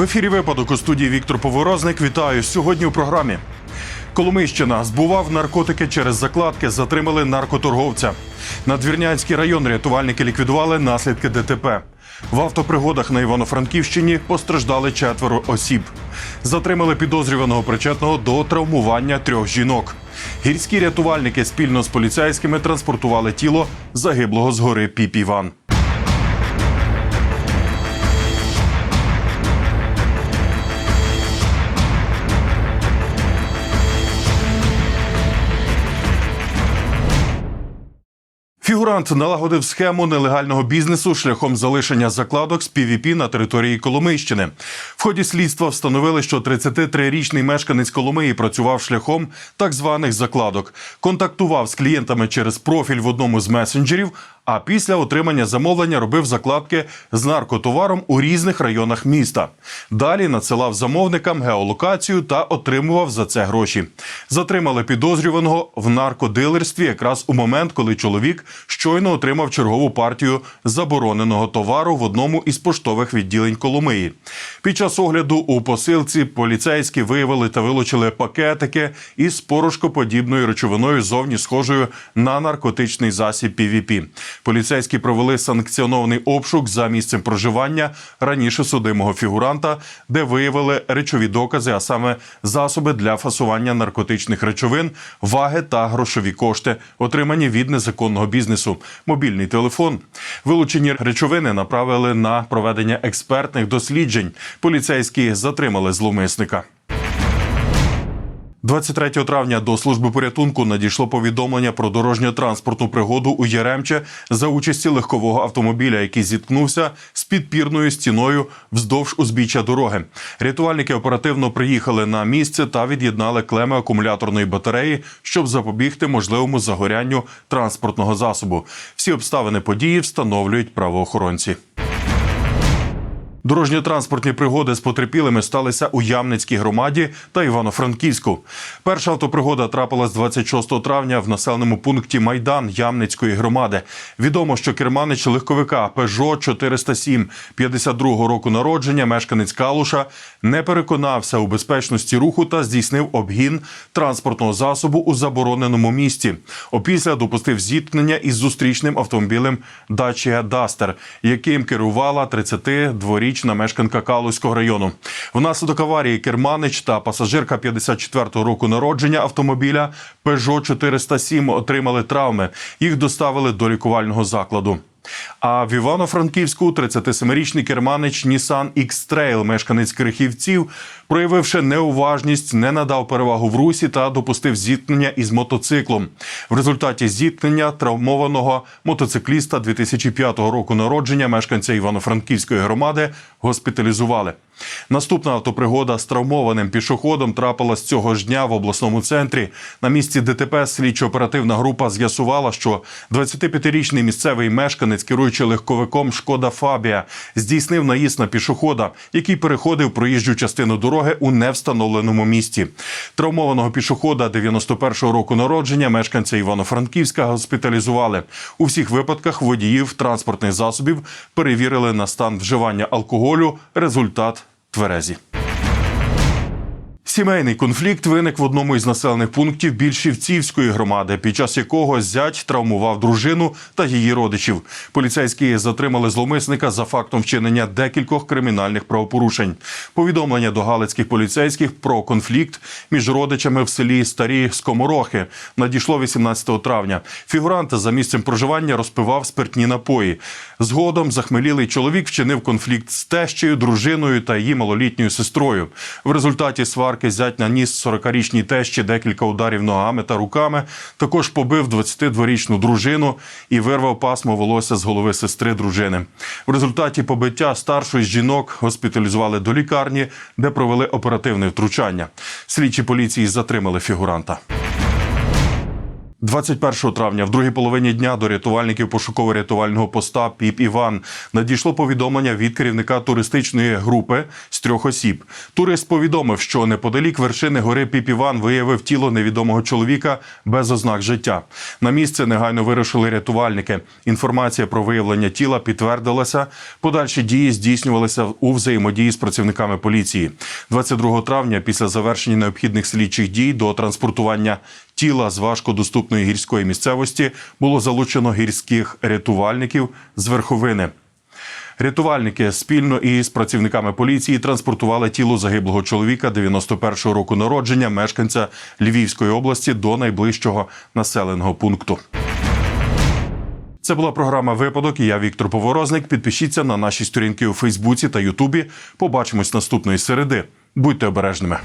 В ефірі випадок у студії Віктор Поворозник. Вітаю сьогодні у програмі. Коломийщина збував наркотики через закладки, затримали наркоторговця. Надвірнянський район рятувальники ліквідували наслідки ДТП. В автопригодах на Івано-Франківщині постраждали четверо осіб. Затримали підозрюваного причетного до травмування трьох жінок. Гірські рятувальники спільно з поліцейськими транспортували тіло загиблого з гори Піп-Іван. Фігурант налагодив схему нелегального бізнесу шляхом залишення закладок з PVP на території Коломийщини. В ході слідства встановили, що 33-річний мешканець Коломиї працював шляхом так званих закладок, контактував з клієнтами через профіль в одному з месенджерів. А після отримання замовлення робив закладки з наркотоваром у різних районах міста. Далі надсилав замовникам геолокацію та отримував за це гроші. Затримали підозрюваного в наркодилерстві якраз у момент, коли чоловік щойно отримав чергову партію забороненого товару в одному із поштових відділень Коломиї. Під час огляду у посилці поліцейські виявили та вилучили пакетики із порошкоподібною речовиною зовні схожою на наркотичний засіб PVP. Поліцейські провели санкціонований обшук за місцем проживання раніше судимого фігуранта, де виявили речові докази, а саме засоби для фасування наркотичних речовин, ваги та грошові кошти, отримані від незаконного бізнесу, мобільний телефон. Вилучені речовини направили на проведення експертних досліджень. Поліцейські затримали зловмисника. 23 травня до служби порятунку надійшло повідомлення про дорожньо-транспортну пригоду у Яремче за участі легкового автомобіля, який зіткнувся з підпірною стіною вздовж узбіччя дороги. Рятувальники оперативно приїхали на місце та від'єднали клеми акумуляторної батареї, щоб запобігти можливому загорянню транспортного засобу. Всі обставини події встановлюють правоохоронці. Дорожньо-транспортні пригоди з потерпілими сталися у Ямницькій громаді та Івано-Франківську. Перша автопригода трапилась 26 травня в населеному пункті Майдан Ямницької громади. Відомо, що керманич легковика Peugeot 407 52 року народження, мешканець Калуша, не переконався у безпечності руху та здійснив обгін транспортного засобу у забороненому місці. Опісля допустив зіткнення із зустрічним автомобілем Dacia Duster, яким керувала 32-річна річна мешканка Калузького району. Внаслідок аварії керманич та пасажирка 54-го року народження автомобіля Peugeot 407 отримали травми. Їх доставили до лікувального закладу. А в Івано-Франківську 37-річний керманич Nissan X-Trail, мешканець Крихівців, проявивши неуважність, не надав перевагу в русі та допустив зіткнення із мотоциклом. В результаті зіткнення травмованого мотоцикліста 2005 року народження мешканця Івано-Франківської громади госпіталізували. Наступна автопригода з травмованим пішоходом трапилась цього ж дня в обласному центрі. На місці ДТП слідчо-оперативна група з'ясувала, що 25-річний місцевий мешканець, керуючи легковиком Шкода Фабія, здійснив наїзд на пішохода, який переходив проїжджу частину дороги у невстановленому місці. Травмованого пішохода 91-го року народження мешканця Івано-Франківська госпіталізували. У всіх випадках водіїв транспортних засобів перевірили на стан вживання алкоголю. Результат тверезі. Сімейний конфлікт виник в одному із населених пунктів Більшівцівської громади, під час якого зять травмував дружину та її родичів. Поліцейські затримали зловмисника за фактом вчинення декількох кримінальних правопорушень. Повідомлення до галицьких поліцейських про конфлікт між родичами в селі Старі Скоморохи надійшло 18 травня. Фігурант за місцем проживання розпивав спиртні напої. Згодом захмелілий чоловік вчинив конфлікт з тещею, дружиною та її малолітньою сестрою. В результаті сварки зять наніс 40-річній тещі декілька ударів ногами та руками. Також побив 22-річну дружину і вирвав пасмо волосся з голови сестри дружини. В результаті побиття старшої з жінок госпіталізували до лікарні, де провели оперативне втручання. Слідчі поліції затримали фігуранта. 21 травня, в другій половині дня, до рятувальників пошуково-рятувального поста ПІП Іван надійшло повідомлення від керівника туристичної групи з трьох осіб. Турист повідомив, що неподалік вершини гори Піп Іван виявив тіло невідомого чоловіка без ознак життя. На місце негайно вирушили рятувальники. Інформація про виявлення тіла підтвердилася. Подальші дії здійснювалися у взаємодії з працівниками поліції. 22 травня, після завершення необхідних слідчих дій до транспортування тіла з важкодоступної гірської місцевості було залучено гірських рятувальників з верховини. Рятувальники спільно із працівниками поліції транспортували тіло загиблого чоловіка 91-го року народження, мешканця Львівської області до найближчого населеного пункту. Це була програма Випадок. Я Віктор Поворозник. Підпишіться на наші сторінки у Фейсбуці та Ютубі. Побачимось наступної середи. Будьте обережними.